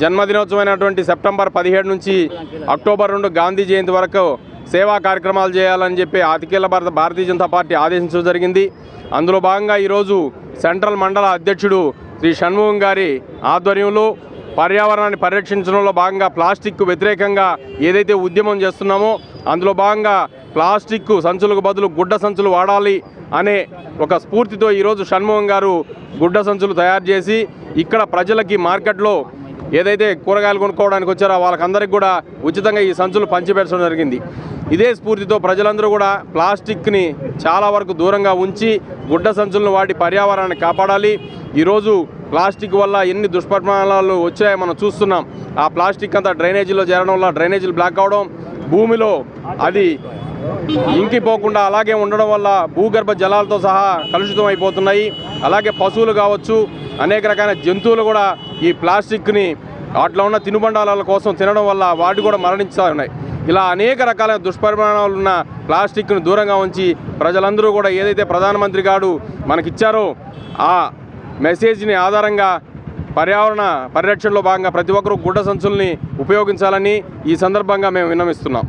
జన్మదినోత్సవమైనటువంటి September పదిహేడు నుంచి October రెండు గాంధీ జయంతి వరకు సేవా కార్యక్రమాలు చేయాలని చెప్పి అఖిల భారత భారతీయ జనతా పార్టీ ఆదేశించడం జరిగింది. అందులో భాగంగా ఈరోజు సెంట్రల్ మండల అధ్యక్షుడు శ్రీ షణ్ముఖం గారి ఆధ్వర్యంలో పర్యావరణాన్ని పరిరక్షించడంలో భాగంగా ప్లాస్టిక్ వ్యతిరేకంగా ఏదైతే ఉద్యమం చేస్తున్నామో అందులో భాగంగా ప్లాస్టిక్ సంచులకు బదులు గుడ్డ సంచులు వాడాలి అనే ఒక స్ఫూర్తితో ఈరోజు షణ్ముఖం గారు గుడ్డ సంచులు తయారు చేసి ఇక్కడ ప్రజలకి మార్కెట్లో ఏదైతే కూరగాయలు కొనుక్కోవడానికి వచ్చారో వాళ్ళకందరికీ కూడా ఉచితంగా ఈ సంచులు పంచిపెట్టడం జరిగింది. ఇదే స్ఫూర్తితో ప్రజలందరూ కూడా ప్లాస్టిక్ని చాలా వరకు దూరంగా ఉంచి గుడ్డ సంచులను వాడి పర్యావరణాన్ని కాపాడాలి. ఈరోజు ప్లాస్టిక్ వల్ల ఎన్ని దుష్పరిణామాలు వచ్చాయో మనం చూస్తున్నాం. ఆ ప్లాస్టిక్ అంతా డ్రైనేజీలో చేరడం వల్ల డ్రైనేజీలు బ్లాక్ అవడం భూమిలో అది ఇంకిపోకుండా అలాగే ఉండడం వల్ల భూగర్భ జలాలతో సహా కలుషితం అయిపోతున్నాయి. అలాగే పశువులు కావచ్చు అనేక రకాల జంతువులు కూడా ఈ ప్లాస్టిక్ని వాటిలో ఉన్న తినుబండాల కోసం తినడం వల్ల వాటి కూడా మరణిస్తూ ఉన్నాయి. ఇలా అనేక రకాల దుష్పరిణామాలు ఉన్న ప్లాస్టిక్ను దూరంగా ఉంచి ప్రజలందరూ కూడా ఏదైతే ప్రధానమంత్రి గారు మనకిచ్చారో ఆ మెసేజ్ని ఆధారంగా పర్యావరణ పరిరక్షణలో భాగంగా ప్రతి ఒక్కరూ గుడ్డ సంచుల్ని ఉపయోగించాలని ఈ సందర్భంగా మేము విన్నవిస్తున్నాం.